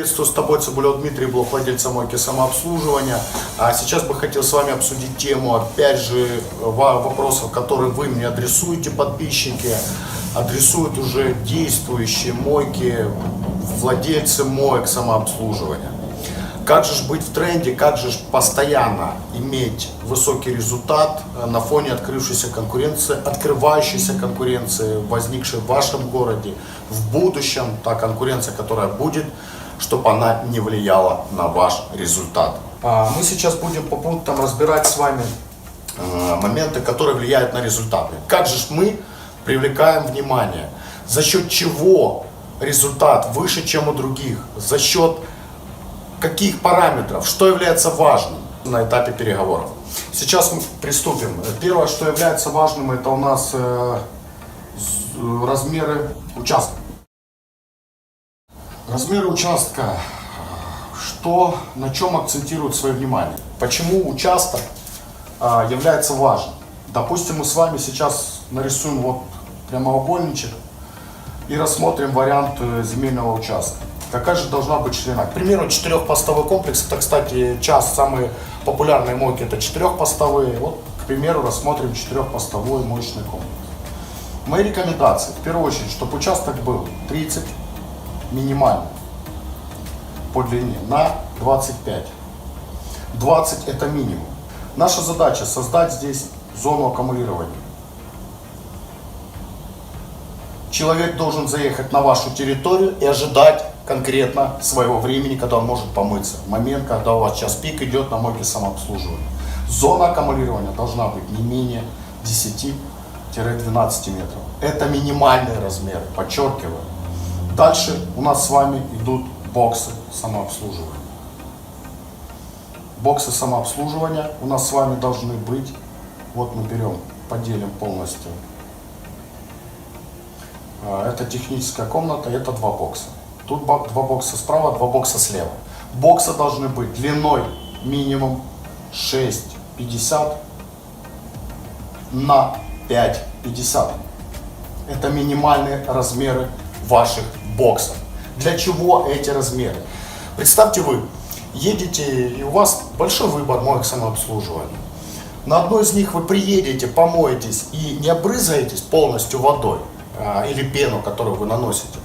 Приветствую с тобой, Цибулев Дмитрий, блог владельца мойки самообслуживания. А сейчас бы хотел с вами обсудить тему, опять же, вопросов, которые вы мне адресуете, подписчики, адресуют уже действующие мойки, владельцы моек самообслуживания. Как же быть в тренде, как же постоянно иметь высокий результат э, на фоне открывшейся конкуренции, открывающейся конкуренции, возникшей в вашем городе, в будущем, та конкуренция, которая будет, чтобы она не влияла на ваш результат. А, Мы сейчас будем по пунктам разбирать с вами э, моменты, которые влияют на результаты. Как же мы привлекаем внимание? За счет чего результат выше, чем у других? За счет каких параметров, что является важным на этапе переговоров. Сейчас мы приступим. Первое, что является важным, это у нас э, размеры участка. Размеры участка, что, на чем акцентирует свое внимание. Почему участок а, является важным. Допустим, мы с вами сейчас нарисуем вот прямоугольничек и рассмотрим вариант э, земельного участка. Какая же должна быть ширина? К примеру, четырехпостовой комплекс, это, кстати, час самые популярные мойки, это четырехпостовые. Вот, к примеру, рассмотрим четырехпостовой моечный комплекс. Мои рекомендации, в первую очередь, чтобы участок был 30 минимально по длине на 25. 20 это минимум. Наша задача создать здесь зону аккумулирования. Человек должен заехать на вашу территорию и ожидать конкретно своего времени, когда он может помыться. Момент, когда у вас час пик идет на мойке самообслуживания. Зона аккумулирования должна быть не менее 10-12 метров. Это минимальные размеры, подчеркиваю. Дальше у нас с вами идут боксы самообслуживания. Боксы самообслуживания у нас с вами должны быть. Вот мы берем, поделим полностью. А, Это техническая комната, это два бокса. Тут два бокса справа, два бокса слева. Боксы должны быть длиной минимум 6,50 на 5,50. Это минимальные размеры ваших боксов. Для чего эти размеры? Представьте вы, едете и у вас большой выбор моек самообслуживания. На одной из них вы приедете, помоетесь и не обрызгаетесь полностью водой а, или пену, которую вы наносите,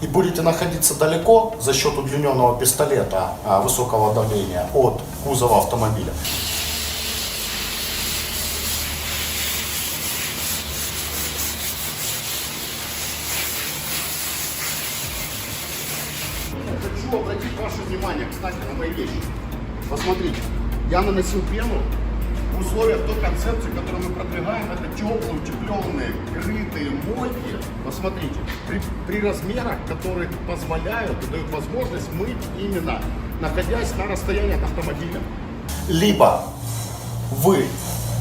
и будете находиться далеко за счет удлиненного пистолета а, высокого давления от кузова автомобиля. Хочу обратить ваше внимание, кстати, на мои вещи. Посмотрите, я наносил пену в условиях той концепции, которую мы продвигаем, это теплые, утепленные, крытые мойки. Посмотрите, при, при размерах, которые позволяют и дают возможность мыть именно находясь на расстоянии от автомобиля. Либо вы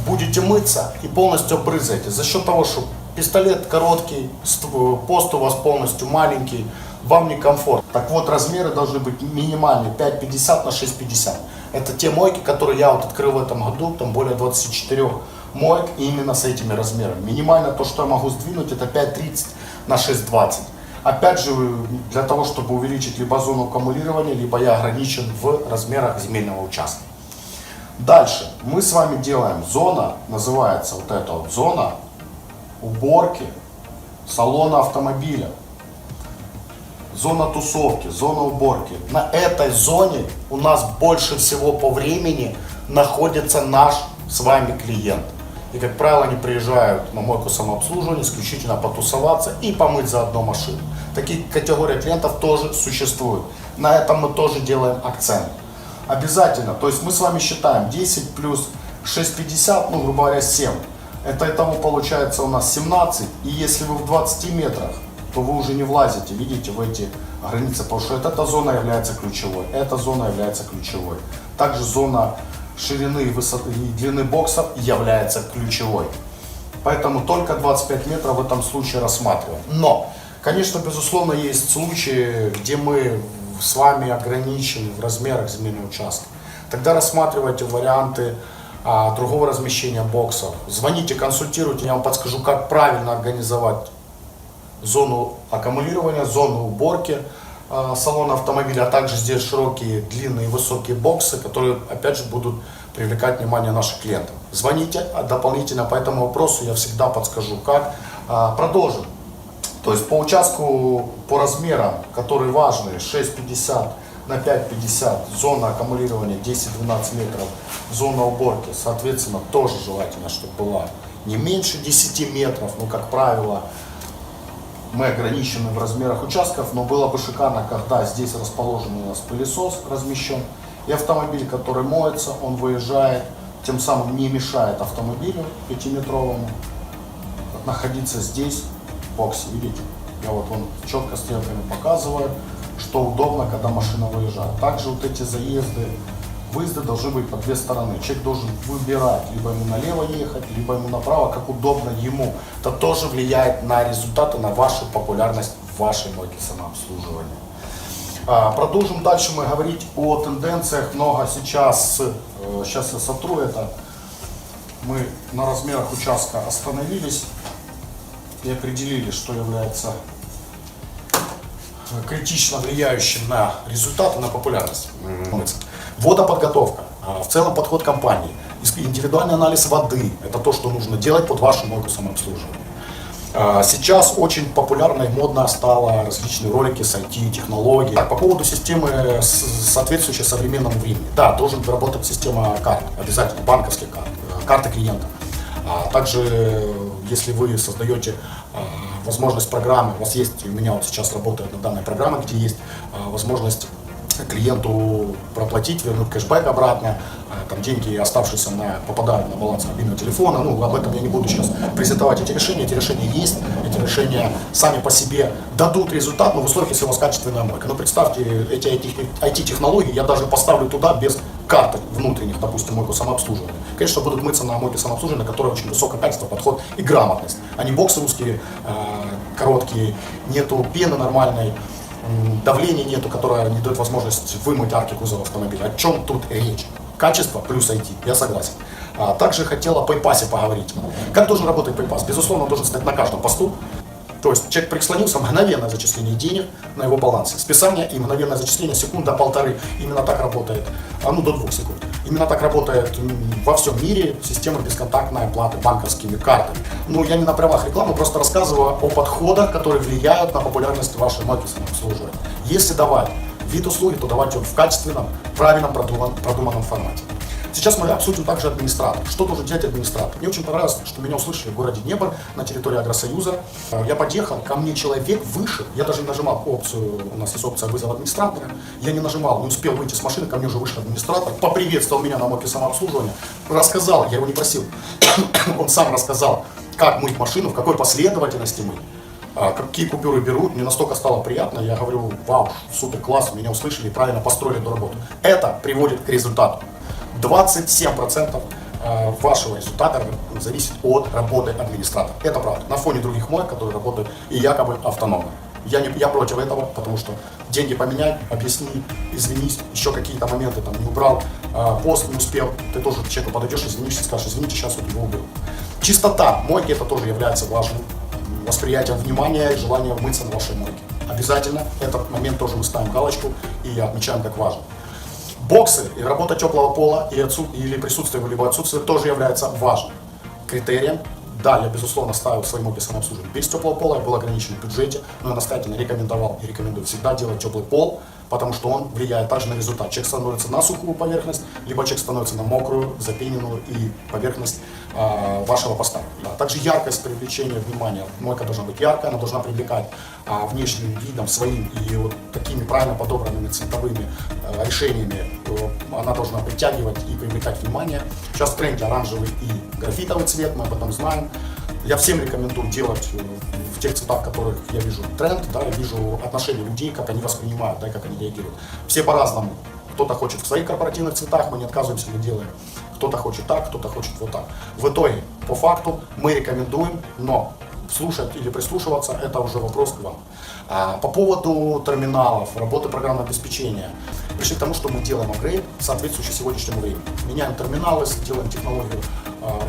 будете мыться и полностью обрызаете за счет того, что пистолет короткий, ст- пост у вас полностью маленький, вам некомфортно. Так вот, размеры должны быть минимальные 5,50 на 6,50. Это те мойки, которые я вот открыл в этом году, там более 24 моек именно с этими размерами. Минимально то, что я могу сдвинуть, это 5,30 на 6,20. Опять же, для того, чтобы увеличить либо зону аккумулирования, либо я ограничен в размерах земельного участка. Дальше мы с вами делаем зона, называется вот эта вот зона уборки салона автомобиля. Зона тусовки, зона уборки. На этой зоне у нас больше всего по времени находится наш с вами клиент. И, как правило, они приезжают на мойку самообслуживания исключительно потусоваться и помыть заодно машину. Такие категории клиентов тоже существуют. На этом мы тоже делаем акцент. Обязательно. То есть мы с вами считаем 10 плюс 6,50, ну, грубо говоря, 7. Это итого получается у нас 17. И если вы в 20 метрах, то вы уже не влазите, видите, в эти границы, потому что эта зона является ключевой, эта зона является ключевой. Также зона ширины и высоты и длины боксов является ключевой. Поэтому только 25 метров в этом случае рассматриваем. Но, конечно, безусловно, есть случаи, где мы с вами ограничены в размерах земельного участка. Тогда рассматривайте варианты а, другого размещения боксов. Звоните, консультируйте, я вам подскажу, как правильно организовать зону аккумулирования, зону уборки, э, салона автомобиля, а также здесь широкие, длинные, высокие боксы, которые, опять же, будут привлекать внимание наших клиентов. Звоните дополнительно по этому вопросу, я всегда подскажу, как. А, Продолжим. То есть по участку, по размерам, которые важны, 6,50 на 5,50, зона аккумулирования 10-12 метров, зона уборки, соответственно, тоже желательно, чтобы была не меньше 10 метров, ну, как правило, мы ограничены в размерах участков, но было бы шикарно, когда здесь расположен у нас пылесос размещен, и автомобиль, который моется, он выезжает, тем самым не мешает автомобилю пятиметровому находиться здесь, в боксе, видите? Я вот он четко стрелками показываю, что удобно, когда машина выезжает. Также вот эти заезды, выезды должны быть по две стороны. Человек должен выбирать, либо ему налево ехать, либо ему направо, как удобно ему. Это тоже влияет на результаты, на вашу популярность в вашей мойке самообслуживания. А, Продолжим дальше мы говорить о тенденциях. Много сейчас, э, сейчас я сотру это. Мы на размерах участка остановились и определили, что является э, критично влияющим на результаты, на популярность. Водоподготовка. А, В целом подход компании. Индивидуальный анализ воды. Это то, что нужно делать под вашу мойку самообслуживания. А, Сейчас очень популярно и модно стало различные ролики с IT-технологий. По поводу системы, э, соответствующей современному времени. Да, должен работать система карт, обязательно, банковских карт, э, карты клиента. А также, э, если вы создаете а, возможность программы, у вас есть, у меня вот сейчас работает на данной программе, где есть возможность клиенту проплатить, вернуть кэшбэк обратно, а, там деньги, оставшиеся на, попадают на баланс мобильного телефона. Ну, об этом я не буду сейчас презентовать эти решения. Эти решения есть, эти решения сами по себе дадут результат, но в условиях, если у вас качественная мойка. Но представьте, эти IT-технологии я даже поставлю туда без карты внутренних, допустим, мойку самообслуживания. Конечно, будут мыться на мойке самообслуживания, на которой очень высокое качество, подход и грамотность. Они боксы узкие, а, короткие, нету пены нормальной, давления нету, которое не дает возможность вымыть арки кузова автомобиля. О чем тут речь? Качество плюс IT, я согласен. А, также хотел о пайпасе поговорить. Как должен работать пайпас? Безусловно, он должен стать на каждом посту. То есть человек прислонился, мгновенное зачисление денег на его балансе. Списание и мгновенное зачисление секунда-полторы. Именно так работает, а ну до двух секунд. Именно так работает во всем мире система бесконтактной оплаты банковскими картами. Ну, я не на правах рекламы, просто рассказываю о подходах, которые влияют на популярность вашей марки самообслуживания. Если давать вид услуги, то давайте его в качественном, правильном, продуман- продуманном формате. Сейчас мы обсудим также администратор. Что должен делать администратор? Мне очень понравилось, что меня услышали в городе Днепр на территории Агросоюза. Э, Я подъехал, ко мне человек вышел, я даже не нажимал опцию, у нас есть опция вызова администратора, я не нажимал, не успел выйти с машины, ко мне уже вышел администратор, поприветствовал меня на мойке самообслуживания, рассказал, я его не просил, он сам рассказал, как мыть машину, в какой последовательности мыть. А, какие купюры берут, мне настолько стало приятно, я говорю, вау, супер, класс, меня услышали правильно построили эту работу. Это приводит к результату. 27% э, вашего результата зависит от работы администратора. Это правда. На фоне других моек, которые работают и якобы автономно. Я, не, я против этого, потому что деньги поменяй, объясни, извинись, еще какие-то моменты там не убрал, э, пост не успел, ты тоже к человеку подойдешь, извинишься, скажешь, извините, сейчас вот его уберу. Чистота мойки это тоже является важным восприятием внимания и желанием мыться на вашей мойке. Обязательно этот момент тоже мы ставим галочку и отмечаем как важный. Боксы и работа теплого пола и отсут- или присутствие либо отсутствие тоже является важным критерием. Да, я, безусловно, ставил в своем описи самообслуживание без теплого пола, я был ограничен в бюджете, но я настоятельно рекомендовал и рекомендую всегда делать теплый пол, потому что он влияет также на результат. Человек становится на сухую поверхность, либо человек становится на мокрую, запененную и поверхность вашего поста. Да. Также яркость привлечения внимания. Мойка должна быть яркая, она должна привлекать а, внешним видом своим и вот такими правильно подобранными цветовыми э, решениями э, она должна притягивать и привлекать внимание. Сейчас в тренде оранжевый и графитовый цвет, мы об этом знаем. Я всем рекомендую делать э, в тех цветах, в которых я вижу тренд, да, я вижу отношение людей, как они воспринимают, да, как они реагируют. Все по-разному. Кто-то хочет в своих корпоративных цветах, мы не отказываемся, мы делаем. Кто-то хочет так, кто-то хочет вот так. В итоге, по факту, мы рекомендуем, но слушать или прислушиваться, это уже вопрос к вам. А, по поводу терминалов, работы программного обеспечения, пришли к тому, что мы делаем апгрейд, соответствующий сегодняшнему времени. Меняем терминалы, делаем технологию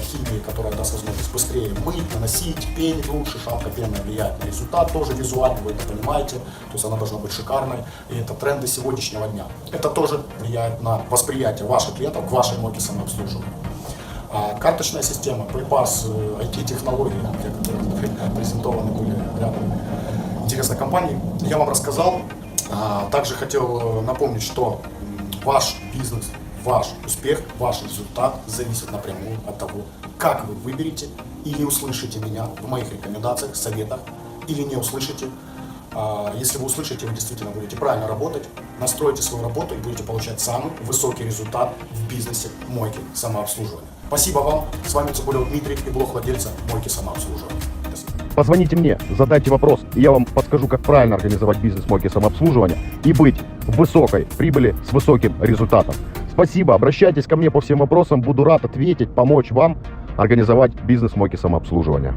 химии, которая даст возможность быстрее мыть, наносить, пенить лучше, шапка пенная влияет на результат тоже визуально, вы это понимаете, то есть она должна быть шикарной, и это тренды сегодняшнего дня. Это тоже влияет на восприятие ваших клиентов к вашей мойке самообслуживания. А карточная система, припас, э, IT-технологии, те, которые презентованы были рядом интересной компании, я вам рассказал. А, Также хотел э, напомнить, что ваш бизнес, ваш успех, ваш результат зависит напрямую от того, как вы выберете или услышите меня в моих рекомендациях, советах, или не услышите. А, Если вы услышите, вы действительно будете правильно работать, настроите свою работу и будете получать самый высокий результат в бизнесе мойки самообслуживания. Спасибо вам. С вами Цибулев Дмитрий и блог владельца мойки самообслуживания. Позвоните мне, задайте вопрос, и я вам подскажу, как правильно организовать бизнес мойки самообслуживания и быть в высокой прибыли с высоким результатом. Спасибо, обращайтесь ко мне по всем вопросам, буду рад ответить, помочь вам организовать бизнес мойки самообслуживания.